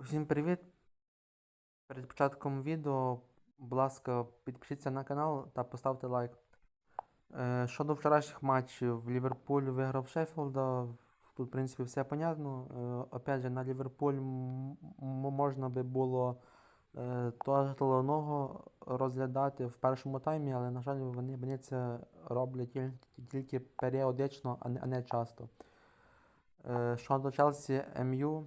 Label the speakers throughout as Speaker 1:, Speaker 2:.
Speaker 1: Всім привіт! Перед початком відео, будь ласка, підпишіться на канал та поставте лайк. Е, щодо вчорашніх матчів, Ліверпуль виграв Шеффілда. Тут, в принципі, все понятно. Е, опять же, на Ліверпуль можна би було е, того головного розглядати в першому таймі, але, на жаль, вони, вони це роблять тільки періодично, а не, часто. Щодо Челсі МЮ.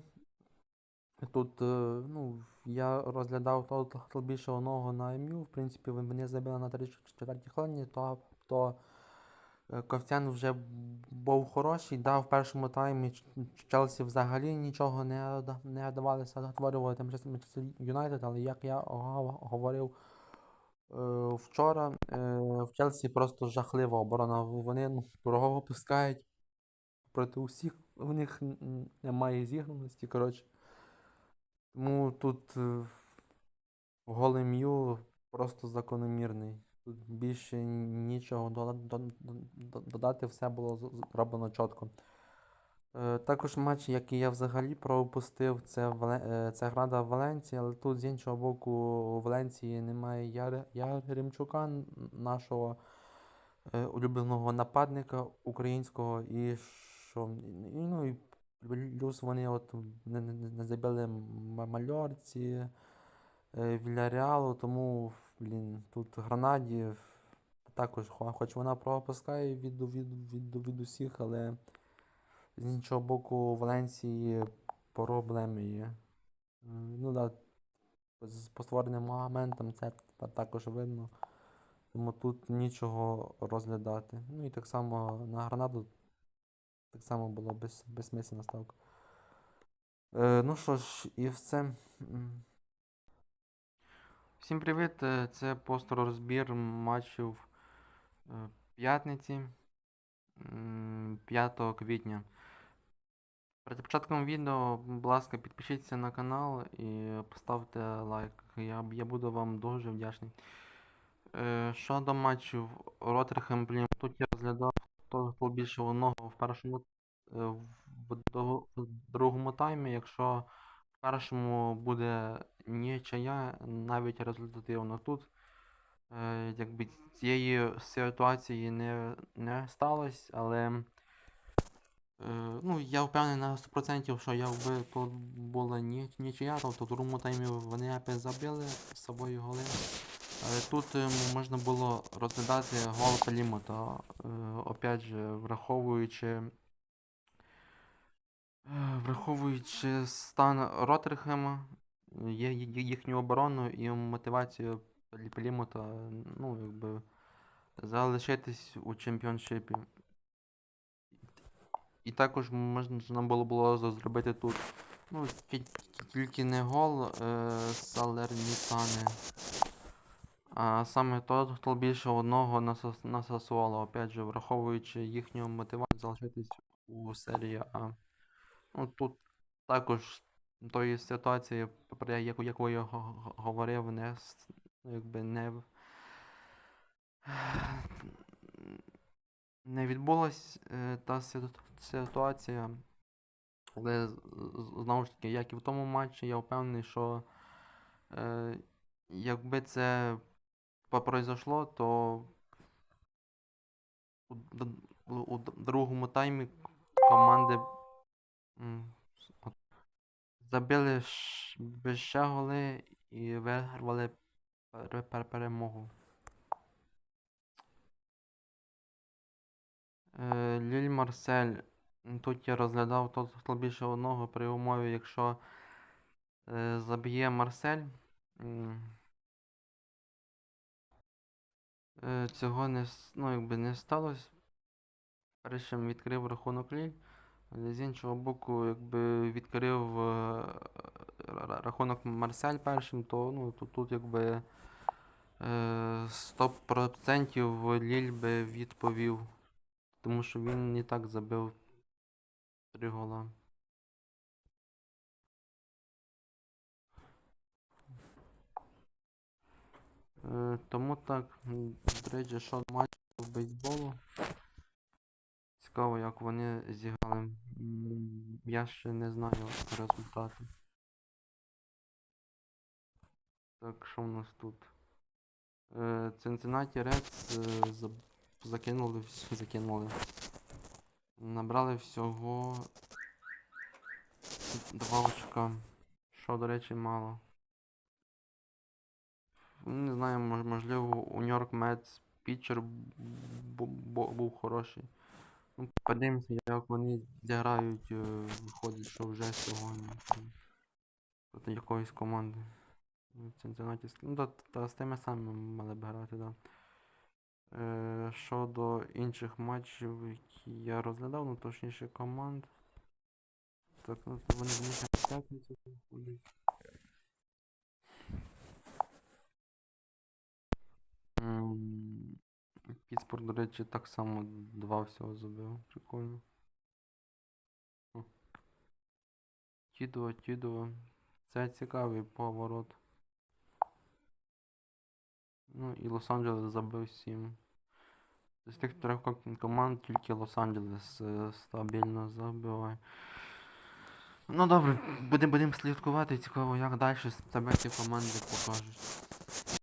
Speaker 1: Тут, е, ну, я розглядав того більше одного на МЮ, в принципі, вони забили на 34 хвилині, то, е, коефіцієнт вже був хороший. Да, в першому таймі Челсі взагалі нічого не, не давалося затворювати Манчестер Юнайтед, але як я говорив е, вчора, в Челсі просто жахлива оборона. Вони ну, дорого випускають проти усіх, у них немає зіграності, коротше. Тому тут е, голий м'ю просто закономірний. Тут більше нічого дода- до- до- додати, все було зроблено чітко. Е, Також матч, який я взагалі пропустив, це, е, це града Валенції, але тут з іншого боку у Валенції немає Яр- Яремчука, нашого улюбленого нападника українського, і що, ну, і плюс вони от не, забили Мальорці, е, Вільяреалу, тому, блін, тут Гранаді також, хоч вона пропускає від, від, від, від усіх, але з іншого боку у Валенції проблеми є. Ну да, з по створеним моментам це також видно. Тому тут нічого розглядати. Ну і так само на гранаду так само було без, безсмисленна ставка. Е, ну що ж, і все. Всім привіт! е, Це постер розбір матчів е, п'ятниці 5 квітня. Перед початком відео, будь ласка, підпишіться на канал і поставте лайк. Я, я буду вам дуже вдячний. Е, щодо матчів Роттерхем, блін, тут я розглядав того більше одного в першому е, в другому таймі. Якщо в першому буде нічия, навіть результативно тут. Е, якби цієї ситуації не, не сталося, але е, ну, я впевнений на 100%, що якби тут була ні, нічия, то в другому таймі вони опять забили з собою голи. Тут е, можна було розглядати гол Калімота, е, опять же, враховуючи, е, враховуючи стан Роттерхема, їхню оборону і мотивацію Палімота, ну, якби, залишитись у чемпіоншипі. І також можна було було зробити тут. Ну, тільки не гол е, Салернітани. А саме то, хто більше одного на, опять же, враховуючи їхню мотивацію залишитись у серії А. Ну, тут також тої ситуації, про яку, яку я го- го- говорив, не, якби не, не відбулась е, та ситуація. Але знову ж таки, як і в тому матчі, я впевнений, що е, якби це произошло, то у, другому таймі команди забили ще голи і виграли пере- пере- перемогу. Е, Ліль Марсель. Тут я розглядав хто більше одного при умові, якщо е, заб'є Марсель. Цього не, ну, якби не сталося. Першим відкрив рахунок Ліль, але з іншого боку, якби відкрив е, рахунок Марсель першим, то ну, тут, тут якби е, 100% Ліль би відповів, тому що він і так забив три гола. Тому так, до речі, що матч в бейсболу. Цікаво, як вони зіграли. Я ще не знаю результати. Так, що в нас тут? Е, Cincinnati Reds е, за- закинули, закинули. Набрали всього два очка. Що, до речі, мало. Не знаю, можливо, у Нью-Йорк Мец пітчер бу- бу- був хороший. Ну, подивимося, як вони зіграють, е, виходить, що вже сьогодні. Проти якоїсь команди. Ну, ну, та, та з тими самими мали б грати, да. Е, щодо інших матчів, які я розглядав, ну точніше команд. Так, ну вони в них п'ятницю виходять. М, Пітсбург, до речі, так само два всього забив. Прикольно. Тідо, Тідо. Це цікавий поворот. Ну і Лос-Анджелес забив 7. З тих трьох команд тільки Лос-Анджелес е, стабільно забиває. Ну добре, будемо будем слідкувати. Цікаво, як далі себе ці команди покажуть.